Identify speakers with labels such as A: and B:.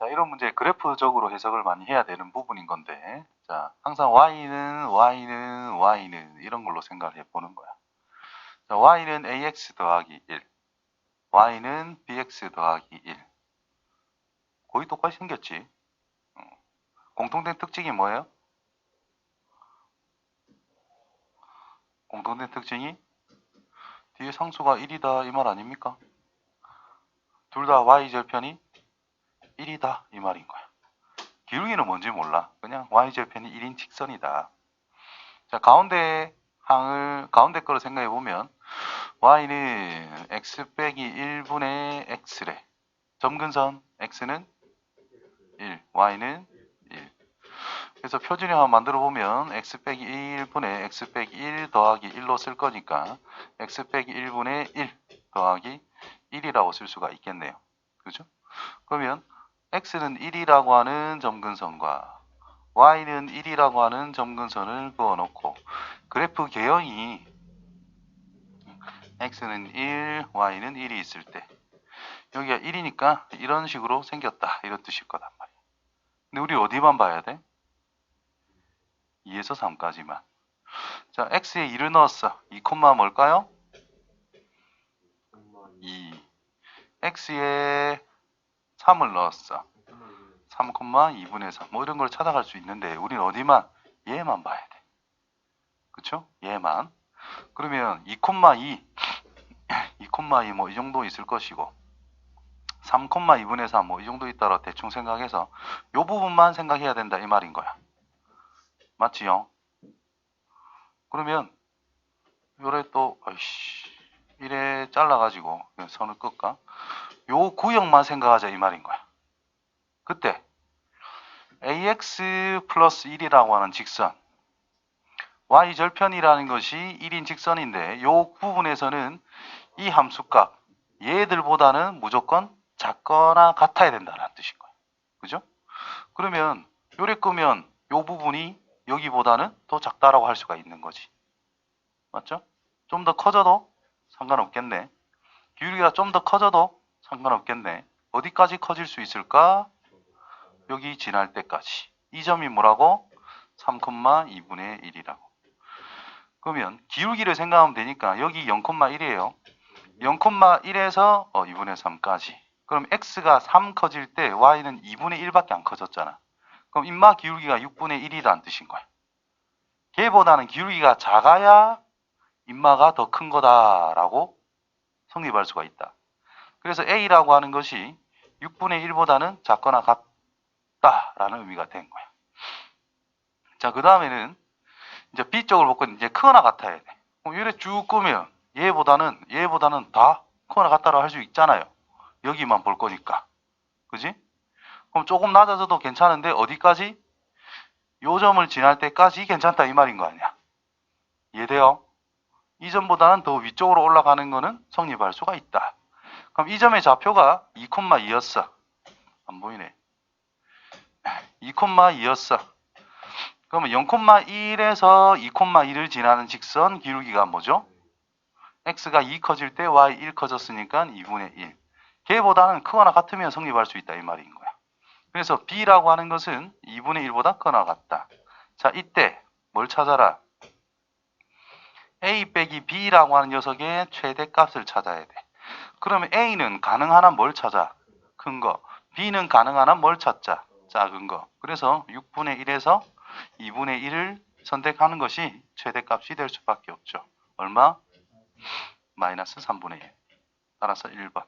A: 자, 이런 문제 그래프적으로 해석을 많이 해야 되는 부분인 건데, 자, 항상 y는, y는, y는 이런 걸로 생각을 해보는 거야. 자, y는 ax 더하기 1, y는 bx 더하기 1. 거의 똑같이 생겼지. 어. 공통된 특징이 뭐예요? 공통된 특징이 뒤에 상수가 1이다 이 말 아닙니까? 둘 다 y절편이 1이다 이 말인 거야. 기울기는 뭔지 몰라. 그냥 y절편이 1인 직선이다. 자 가운데 항을 가운데 거를 생각해 보면 y는 x 빼기 1분의 x래. 점근선 x는 1, y는 1. 그래서 표준형 한번 만들어 보면 x 빼기 1분의 x 빼기 1 더하기 1로 쓸 거니까 x 빼기 1분의 1 더하기 1이라고 쓸 수가 있겠네요. 그죠? 그러면 x는 1이라고 하는 점근선과 y는 1이라고 하는 점근선을 그어놓고 그래프 개형이 x는 1, y는 1이 있을 때 여기가 1이니까 이런 식으로 생겼다 이런 뜻일 거단 말이야. 근데 우리 어디만 봐야 돼? 2에서 3까지만. 자, x에 2를 넣었어. 2, 뭘까요? 2. x에 3을 넣었어. 3, 2분의 3. 뭐 이런 걸 찾아갈 수 있는데 우리는 어디만? 얘만 봐야 돼. 그쵸? 얘만. 그러면 2, 2, 2, 2 뭐 이 정도 있을 것이고 3, 2분의 3 뭐 이 정도 있다라 대충 생각해서 요 부분만 생각해야 된다 이 말인 거야. 맞지요? 그러면 요래 또 아이씨 이래 잘라가지고 선을 끌까? 요 구역만 생각하자 이 말인 거야. 그때 ax 플러스 1이라고 하는 직선 y 절편이라는 것이 1인 직선인데 요 부분에서는 이 함수값 얘들보다는 무조건 작거나 같아야 된다는 뜻인 거예요. 그죠? 그러면 요래 끄면 요 부분이 여기보다는 더 작다라고 할 수가 있는 거지. 맞죠? 좀 더 커져도 상관없겠네. 기울기가 좀 더 커져도 상관없겠네. 어디까지 커질 수 있을까? 여기 지날 때까지. 이 점이 뭐라고? 3,2분의 1이라고. 그러면 기울기를 생각하면 되니까 여기 0,1이에요. 0,1에서 어, 2분의 3까지. 그럼 x가 3 커질 때 y는 2분의 1밖에 안 커졌잖아. 그럼 임마 기울기가 6분의 1이라는 뜻인 거야. 걔보다는 기울기가 작아야 임마가 더 큰 거다라고 성립할 수가 있다. 그래서 a라고 하는 것이 6분의 1보다는 작거나 같다라는 의미가 된 거야. 자, 그 다음에는 이제 b 쪽을 보고 이제 크거나 같아야 돼. 그럼 이래 쭉 끄면 얘보다는 얘보다는 다 크거나 같다라고 할 수 있잖아요. 여기만 볼 거니까. 그지? 그럼 조금 낮아져도 괜찮은데 어디까지? 요 점을 지날 때까지 괜찮다 이 말인 거 아니야. 이해돼요? 이 점보다는 더 위쪽으로 올라가는 거는 성립할 수가 있다. 그럼 이 점의 좌표가 2,2였어. 안 보이네. 2,2였어. 그러면 0,1에서 2,1을 지나는 직선 기울기가 뭐죠? x가 2 커질 때 y 1 커졌으니까 2분의 1. 걔보다는 크거나 같으면 성립할 수 있다 이 말인 거야. 그래서 b라고 하는 것은 2분의 1보다 크거나 같다. 자, 이때 뭘 찾아라? a 빼기 b라고 하는 녀석의 최대값을 찾아야 돼. 그러면 a는 가능한 한뭘 찾아? 큰 거. b는 가능한 한뭘 찾자? 작은 거. 그래서 6분의 1에서 2분의 1을 선택하는 것이 최대값이 될 수밖에 없죠. 얼마? 마이너스 3분의 1. 따라서 1번.